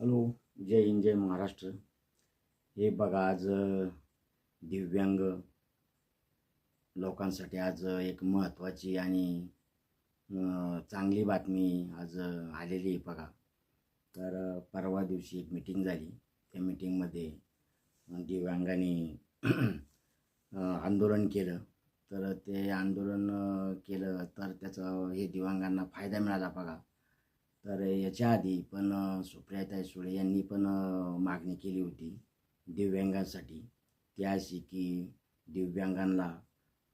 Hello जय हिंद जय महाराष्ट्र. हे बघा आज दिव्यांग लोकांसाठी आज एक महत्त्वाची आणि चांगली बातमी आज आलेली आहे बघा. तर परवा दिवशी एक मिटिंग झाली. त्या मिटिंगमध्ये दिव्यांगाने आंदोलन केलं. तर ते आंदोलन केलं. तर त्याचा हे दिव्यांगांना फायदा मिळाला बघा. तर याच्या आधी पण सुप्रियाताई सुळे यांनी पण मागणी केली होती दिव्यांगांसाठी. ती अशी की दिव्यांगांना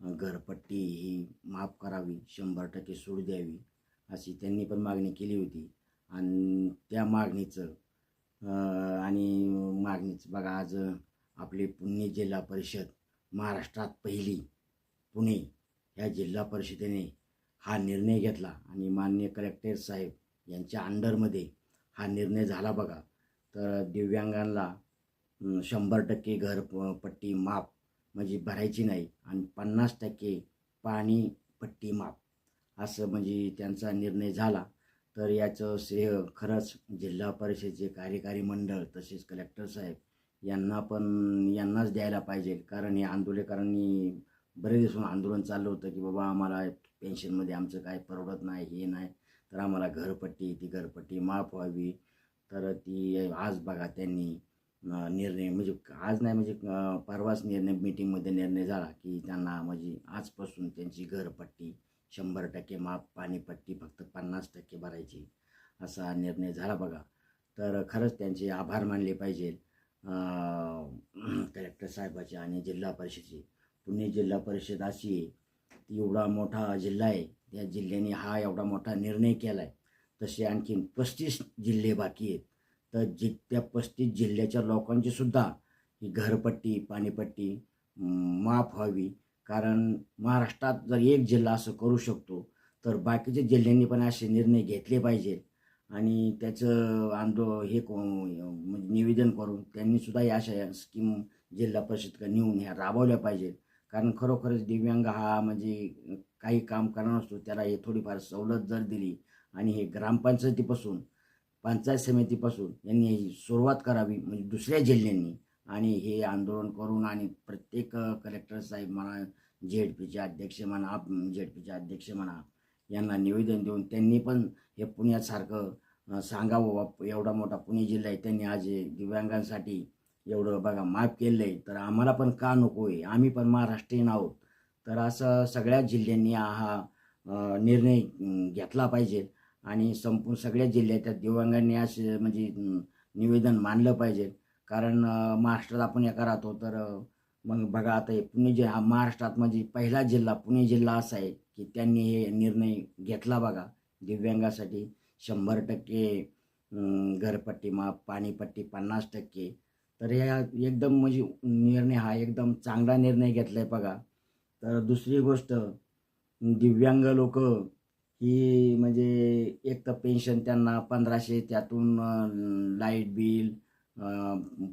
घरपट्टी ही माफ करावी शंभर टक्के सूट द्यावी अशी त्यांनी पण मागणी केली होती. आणि त्या मागणीचं आणि मागणीचं बघा आज आपली पुणे जिल्हा परिषद महाराष्ट्रात पहिली पुणे ह्या जिल्हा परिषदेने हा निर्णय घेतला. आणि माननीय कलेक्टर साहेब यांच्या अंडरमध्ये हा निर्णय झाला बघा. तर दिव्यांगांना शंभर टक्के घर प- पट्टी माप म्हणजे भरायची नाही आणि पन्नास टक्के पाणी पट्टी माप असं म्हणजे त्यांचा निर्णय झाला. तर याचं श्रेय खरंच जिल्हा परिषदेचे कार्यकारी मंडळ तसेच कलेक्टर साहेब यांना पण यांनाच द्यायला पाहिजे. कारण या आंदोलकारांनी बरेच दिवसून आंदोलन चाललं होतं की बाबा आम्हाला पेन्शनमध्ये आमचं काय परवडत नाही हे नाही. तर आम्हाला घरपट्टी ती घरपट्टी माफ व्हावी. तर ती आज बघा त्यांनी निर्णय म्हणजे आज नाही म्हणजे परवाच निर्णय मीटिंगमध्ये निर्णय झाला की त्यांना म्हणजे आजपासून त्यांची घरपट्टी शंभर टक्के माफ पाणीपट्टी फक्त पन्नास टक्के भरायची असा निर्णय झाला बघा. तर खरंच त्यांचे आभार मानले पाहिजे. कलेक्टर साहेबाचे आणि जिल्हा परिषदेचे. पुणे जिल्हा परिषद अशी आहे ती एवढा मोठा जिल्हा आहे. त्या जिल्ह्याने हा एवढा मोठा निर्णय केला आहे तसे आणखीन पस्तीस जिल्हे बाकी आहेत. तर जि त्या पस्तीस जिल्ह्याच्या लोकांची सुद्धा ही घरपट्टी पाणीपट्टी माफ व्हावी. कारण महाराष्ट्रात जर एक जिल्हा असं करू शकतो तर बाकीच्या जिल्ह्यांनी पण असे निर्णय घेतले पाहिजे आणि त्याचं आंदो हे को म्हणजे निवेदन करून त्यांनीसुद्धा या अशा स्कीम जिल्हा परिषद नेऊन ह्या राबवल्या पाहिजेत. कारण खरोखरच दिव्यांग हा म्हणजे काही काम करणार नसतो त्याला हे थोडीफार सवलत जर दिली आणि हे ग्रामपंचायतीपासून पंचायत समितीपासून यांनी ही सुरुवात करावी म्हणजे दुसऱ्या जिल्ह्यांनी आणि हे आंदोलन करून आणि प्रत्येक कलेक्टर साहेब म्हणा झेड पीचे अध्यक्ष म्हणा आप झेड पीचे अध्यक्ष म्हणा यांना निवेदन देऊन त्यांनी पण हे पुण्यासारखं सांगावं बाप एवढा मोठा पुणे जिल्हा आहे त्यांनी आज हे दिव्यांगांसाठी एवढं बघा माफ केलं आहे तर आम्हाला पण का नको आहे आम्ही पण महाराष्ट्रीयन आहोत. तर असं सगळ्या जिल्ह्यांनी हा निर्णय घेतला पाहिजे आणि संपूर्ण सगळ्या जिल्ह्याच्या दिव्यांगांनी असे म्हणजे निवेदन मानलं पाहिजे. कारण महाराष्ट्रात आपण एका राहतो तर मग बघा आता हे पुणे जिल्हा हा महाराष्ट्रात म्हणजे पहिला जिल्हा पुणे जिल्हा असा आहे की त्यांनी हे निर्णय घेतला बघा. दिव्यांगासाठी शंभर टक्के घरपट्टी माफ पाणीपट्टी पन्नास टक्के. तर या एकदम म्हणजे निर्णय हा एकदम चांगला निर्णय घेतला आहे बघा. तर दुसरी गोष्ट दिव्यांग लोक ही म्हणजे एक तर पेन्शन त्यांना पंधराशे त्यातून लाइट बिल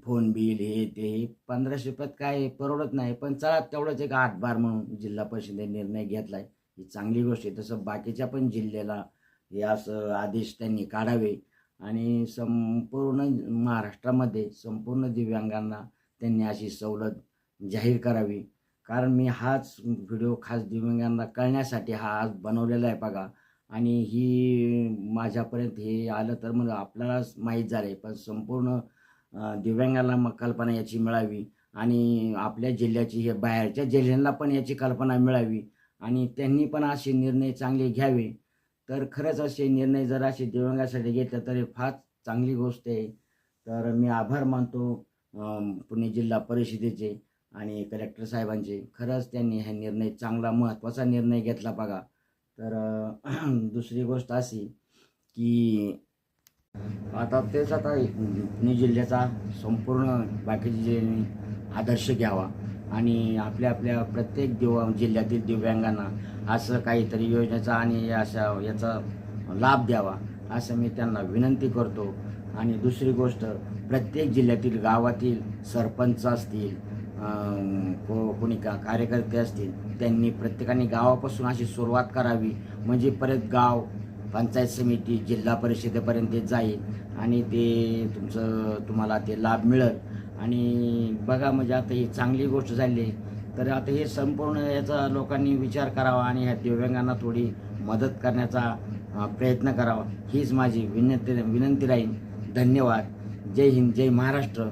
फोन बिल हे ते पंधराशे रुपयात काय परवडत नाही. पण चला तेवढंच एक आठ बार म्हणून जिल्हा परिषदेने निर्णय घेतला आहे ही चांगली गोष्ट आहे. तसं बाकीच्या पण जिल्ह्याला हे असं आदेश त्यांनी काढावे. आणि संपूर्ण महाराष्ट्रामध्ये संपूर्ण दिव्यांगांना त्यांनी अशी सवलत जाहीर करावी. कारण मी हाच व्हिडिओ खास दिव्यांगांना कळण्यासाठी हा आज बनवलेला आहे बघा. आणि ही माझ्यापर्यंत हे आलं तर मग आपल्यालाच माहीत झालं आहे पण संपूर्ण दिव्यांगाला दिव्यांगांना मग कल्पना याची मिळावी. आणि आपल्या जिल्ह्याची हे बाहेरच्या जिल्ह्यांना पण याची कल्पना मिळावी. आणि त्यांनी पण असे निर्णय चांगले घ्यावे. तर खरंच असे निर्णय जर असे दिव्यांगासाठी घेतले तरी फार चांगली गोष्ट आहे. तर मी आभार मानतो पुणे जिल्हा परिषदेचे आणि कलेक्टर साहेबांचे. खरंच त्यांनी हा निर्णय चांगला महत्त्वाचा निर्णय घेतला बघा. तर दुसरी गोष्ट अशी की आता तेच आता पुणे जिल्ह्याचा संपूर्ण बाकीचे जिल्ह्यांनी आदर्श घ्यावा. आणि आपल्या आपल्या प्रत्येक दिव जिल्ह्यातील दिव्यांगांना असं काहीतरी योजनेचा आणि अशा याचा लाभ द्यावा असं मी त्यांना विनंती करतो. आणि दुसरी गोष्ट प्रत्येक जिल्ह्यातील गावातील सरपंच असतील को कोणी का कार्यकर्ते असतील त्यांनी प्रत्येकाने गावापासून अशी सुरुवात करावी. म्हणजे परत गाव पंचायत समिती जिल्हा परिषदेपर्यंत जाईल आणि ते तुमचं तुम्हाला ते लाभ मिळेल. आणि बघा म्हणजे आता ही चांगली गोष्ट झाली आहे. तर आता हे संपूर्ण याचा लोकांनी विचार करावा आणि ह्या दिव्यांगांना थोडी मदत करण्याचा प्रयत्न करावा. हीच माझी विनंती विनंती राहील. धन्यवाद. जय हिंद जय महाराष्ट्र.